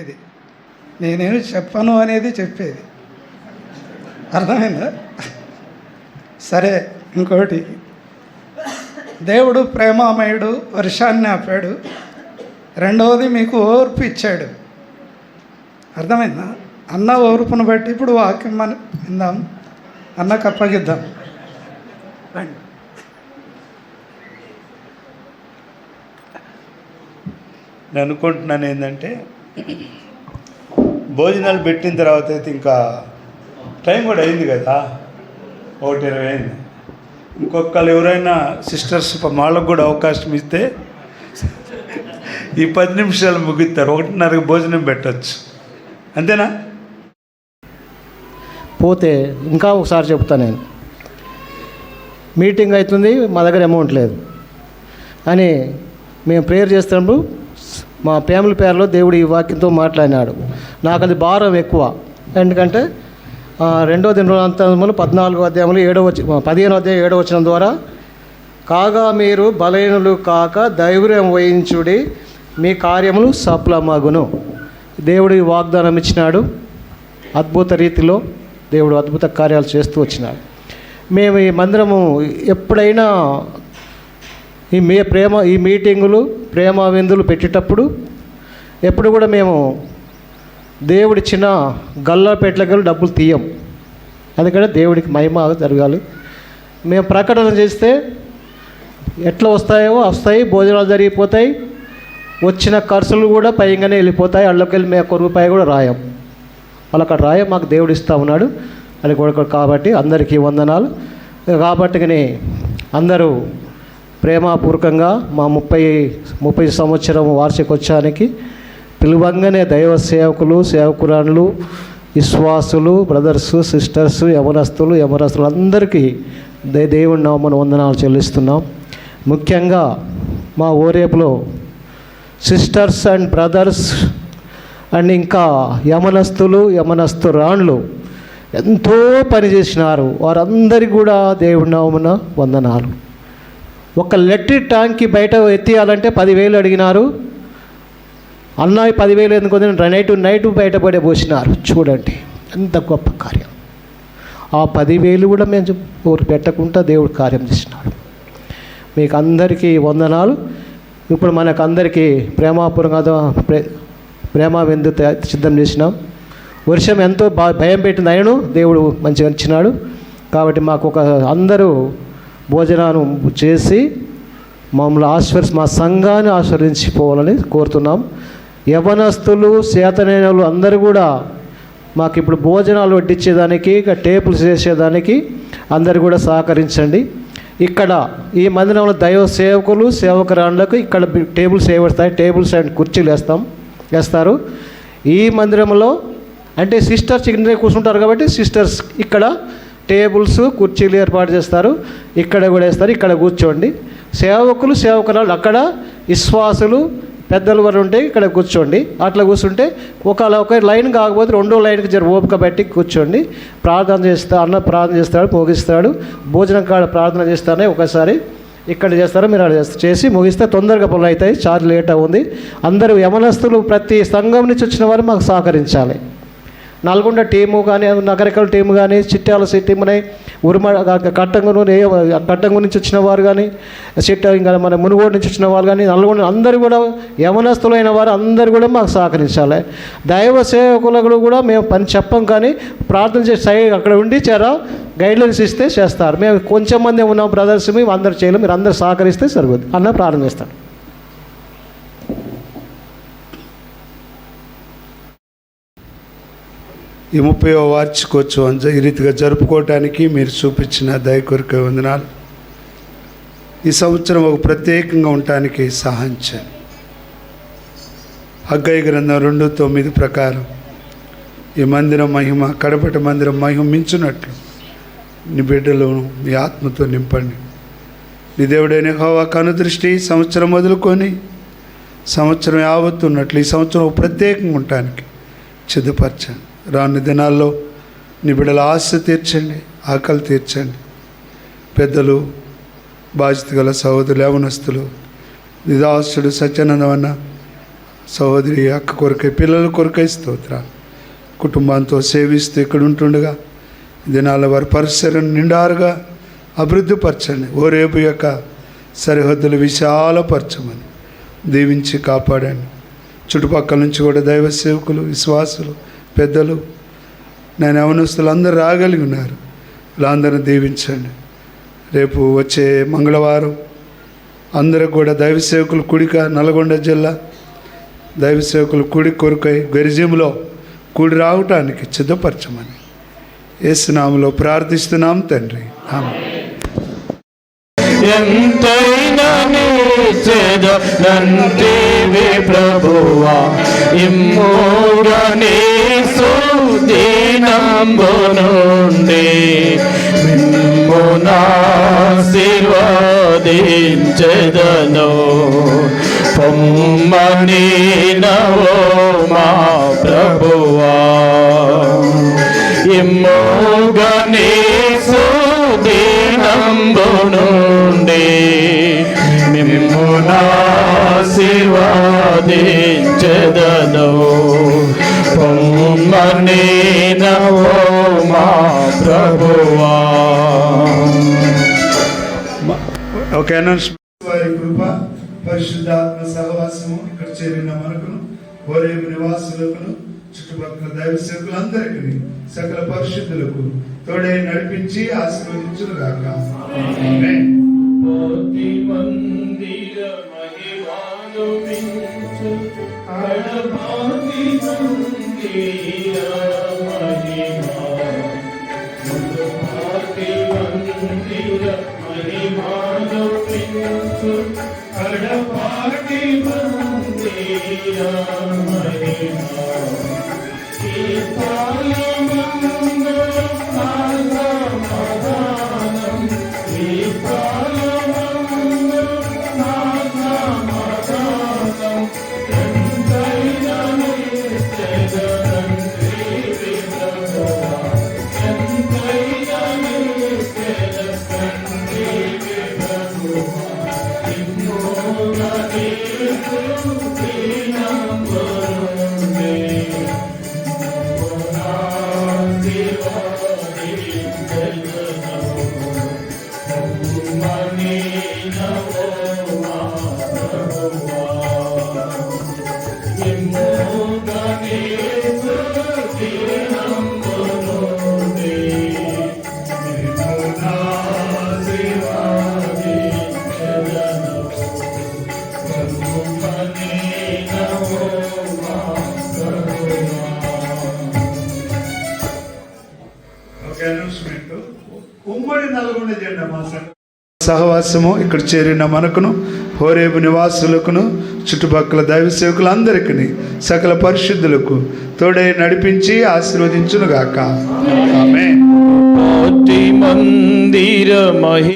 ఇది నేనేమి చెప్పను అనేది చెప్పేది. అర్థమైందా? సరే ఇంకోటి. దేవుడు ప్రేమామయుడు వర్షాన్ని ఆపాడు. రెండవది మీకు ఓర్పు ఇచ్చాడు. అర్థమైందా? అన్న ఓర్పును బట్టి ఇప్పుడు వాక్యం మనం విందాం. అన్నకు అప్పగిద్దాం రండి. నేను అనుకుంటున్నాను ఏంటంటే భోజనాలు పెట్టిన తర్వాత అయితే ఇంకా టైం కూడా అయింది కదా. ఒకటి ఇరవై అయింది. ఇంకొకళ్ళు ఎవరైనా సిస్టర్స్ వాళ్ళకు కూడా అవకాశం ఇస్తే ఈ పది నిమిషాలు ముగిస్తారు. ఒకటిన్నరకు భోజనం పెట్టచ్చు. అంతేనా? పోతే ఇంకా ఒకసారి చెప్తాను నేను. మీటింగ్ అవుతుంది మా దగ్గర అమౌంట్ లేదు. అని మేము ప్రేయర్ చేస్తున్నప్పుడు మా ఫ్యామిలీ పేరులో దేవుడు ఈ వాక్యంతో మాట్లాడినాడు. నాకు అది భారం ఎక్కువ. ఎందుకంటే రెండో దినవృత్తాంతములు పద్నాలుగో అధ్యాయంలో ఏడో వచ్చి అధ్యాయం ఏడవ వచ్చిన ద్వారా కాగా మీరు బలహీనులు కాక ధైర్యం వహించుడి మీ కార్యములు సఫలమగును. దేవుడు ఈ వాగ్దానం ఇచ్చినాడు. అద్భుత రీతిలో దేవుడు అద్భుత కార్యాలు చేస్తూ వచ్చినాడు. మేము ఈ మందిరము ఎప్పుడైనా ఈ మీ ప్రేమ ఈ మీటింగులు ప్రేమ విందులు పెట్టేటప్పుడు ఎప్పుడు కూడా మేము దేవుడిచ్చిన గల్లాపేట్లకి డబ్బులు తీయం. అందుకని దేవుడికి మహిమ జరగాలి. మేము ప్రకటన చేస్తే ఎట్లా వస్తాయో వస్తాయి భోజనాలు జరిగిపోతాయి వచ్చిన ఖర్చులు కూడా పైగానే వెళ్ళిపోతాయి అళ్ళకి వెళ్ళి మేము ఒక్క రూపాయి కూడా రాయం. వాళ్ళు అక్కడ రాయం మాకు దేవుడు ఇస్తా ఉన్నాడు అది కూడా కాబట్టి అందరికీ వందనాలు. కాబట్టి అందరూ ప్రేమపూర్వకంగా మా ముప్పై ముప్పై సంవత్సరం వార్షికోత్సవానికి పిలువంగానే దైవ సేవకులు సేవకురాణులు విశ్వాసులు బ్రదర్స్ సిస్టర్స్ యమనస్తులు యమనస్తులు అందరికీ దే దేవుడి నామను వందనాలు చెల్లిస్తున్నాం. ముఖ్యంగా మా ఓరేపులో సిస్టర్స్ అండ్ బ్రదర్స్ అండ్ ఇంకా యమనస్తులు యమనస్తురాళ్ళు ఎంతో పని చేసినారు వారందరికీ కూడా దేవుడి నామన వందనాలు. ఒక లెట్రి ట్యాంక్కి బయట ఎత్తియాలంటే పదివేలు అడిగినారు. అన్నయ్య పదివేలు ఎందుకు నైట్ నైట్ బయటపడే పోసినారు. చూడండి ఎంత గొప్ప కార్యం. ఆ పదివేలు కూడా మేము ఊరు పెట్టకుండా దేవుడు కార్యం చేసినాడు. మీకు అందరికీ వందనాలు. ఇప్పుడు మనకు అందరికీ ప్రేమాపూర్వకంగా ప్రే ప్రేమ విందు సిద్ధం చేసినాం. వర్షం ఎంతో భయం పెట్టింది. అయినను దేవుడు మంచిగా ఇచ్చినాడు. కాబట్టి మాకు ఒక అందరూ భోజనాలు చేసి మమ్మల్ని ఆశీర్వసి మా సంఘాన్ని ఆశీర్వదించిపోవాలని కోరుతున్నాం. యవనస్తులు చేతనైన వాళ్ళు అందరూ కూడా మాకు ఇప్పుడు భోజనాలు వడ్డించేదానికి ఇక టేబుల్స్ చేసేదానికి అందరు కూడా సహకరించండి. ఇక్కడ ఈ మందిరంలో దైవ సేవకులు సేవకురాళ్ళకు ఇక్కడ టేబుల్స్ వేయబడతాయి టేబుల్స్ అండ్ కుర్చీలు వేస్తాం వేస్తారు. ఈ మందిరంలో అంటే సిస్టర్స్ ఇక్కడ కూర్చుంటారు కాబట్టి సిస్టర్స్ ఇక్కడ టేబుల్స్ కుర్చీలు ఏర్పాటు చేస్తారు. ఇక్కడ కూడా వేస్తారు. ఇక్కడ కూర్చోండి. సేవకులు సేవకురాలు అక్కడ విశ్వాసులు పెద్దలు వారు ఉంటే ఇక్కడ కూర్చోండి. అట్లా కూర్చుంటే ఒక ఒక లైన్ కాకపోతే రెండో లైన్కి జర ఓపిక పెట్టి కూర్చోండి. ప్రార్థన చేస్తా అన్న ప్రార్థన చేస్తాడు ముగిస్తాడు. భోజనం కాడ ప్రార్థన చేస్తానే ఒకసారి ఇక్కడ చేస్తారో మీరు అక్కడ చేస్తారు చేసి ముగిస్తే తొందరగా పనులు అవుతాయి. చార్జ్ లేట్ అవుంది అందరూ యమనస్తులు ప్రతి సంఘం నుంచి వచ్చిన వారు మాకు సహకరించాలి. నల్గొండ టీము కానీ నగరికల టీము కానీ చిట్టాల టీం అని ఉరుమ కట్టంగు కట్టంగు నుంచి వచ్చిన వారు కానీ చిట్ట ఇంకా మన మునుగోడు నుంచి వచ్చిన వారు కానీ నల్గొండ అందరూ కూడా యవనస్తులైన వారు అందరూ కూడా మాకు సహకరించాలి. దైవ సేవకులకు కూడా మేము పని చెప్పం కానీ ప్రార్థన చేసి సై అక్కడ ఉండి చేరా గైడ్లైన్స్ ఇస్తే చేస్తారు. మేము కొంచెం మంది ఉన్నాం బ్రదర్స్ మేము అందరు చేయలేము మీరు అందరు సహకరిస్తే సరిపోద్ది. అన్న ప్రారంభిస్తాను ఈ ముప్పయో వార్షికోత్సవం జ- ఈ రీతిగా జరుపుకోవటానికి మీరు చూపించిన దయ కొరికే వందనాలు. ఈ సంవత్సరం ఒక ప్రత్యేకంగా ఉండటానికి సహాయం చేయండి. గ్రంథం రెండు తొమ్మిది ప్రకారం ఈ మందిరం మహిమ కడపట మందిరం మహిమ మించినట్లు నీ బిడ్డలను నీ ఆత్మతో నింపండి. నీ దేవుడైన హోవా కనుదృష్టి ఈ సంవత్సరం మొదలుకొని సంవత్సరం యావత్తున్నట్లు ఈ సంవత్సరం ఒక ప్రత్యేకంగా ఉండటానికి సిద్ధపరచండి. రాని దినాల్లో నీ బిడ్డల ఆశ తీర్చండి ఆకలి తీర్చండి. పెద్దలు బాధ్యత గల సహోదరులు యవనస్తులు నిదాసుడు సత్యానందమన్న సహోదరి అక్క కొరకై పిల్లల కొరకై స్తోత్రాలు. కుటుంబంతో సేవిస్తూ ఇక్కడ ఉంటుండగా దినాల వారి పరిసరం నిండారుగా అభివృద్ధిపరచండి. ఓ రేపు యొక్క సరిహద్దులు విశాలపరచమని దీవించి కాపాడండి. చుట్టుపక్కల నుంచి కూడా దైవ సేవకులు విశ్వాసులు పెద్దలు నేను యవనస్తులు అందరూ రాగలిగి ఉన్నారు. వీళ్ళందరిని దీవించండి. రేపు వచ్చే మంగళవారం అందరూ కూడా దైవ సేవకులు కుడిక నల్గొండ జిల్లా దైవ సేవకులు కుడి కొరకై గరిజంలో కూడి రావటానికి సిద్ధపరచమని ఏసునామలో ప్రార్థిస్తున్నాం తండ్రి. ఎంతైనా ప్రభువా సుదీనంబు నుండి మిమ్మునాశీర్వదించెదను పొమ్మని నవో మా ప్రభువా. ఇమ్మోగని సుదీనంబు నుండి మిమ్మునాశీర్వాదించెదను నవో మా ప్రభువా. ఒక అనౌన్స్మెంట్ వారి కృప పరిశుద్ధాత్మ సహవాసము ఇక్కడ చేరిన మనకును హోరేపు నివాసులకును చుట్టుపక్కల దైవ సేవకులందరికీ సకల పరిశుద్ధులకు తోడే నడిపించి ఆశీర్వదించును గాక. మందిర మహిమాను మించు కడపాటి మందిర మహిమా సహవాసము ఇక్కడ చేరిన మనకును హోరేబు నివాసులకును చుట్టుపక్కల దైవ సేవకులందరికీ సకల పరిశుద్ధులకు తోడై నడిపించి ఆశీర్వదించును గాక ఆమె మందిర మహి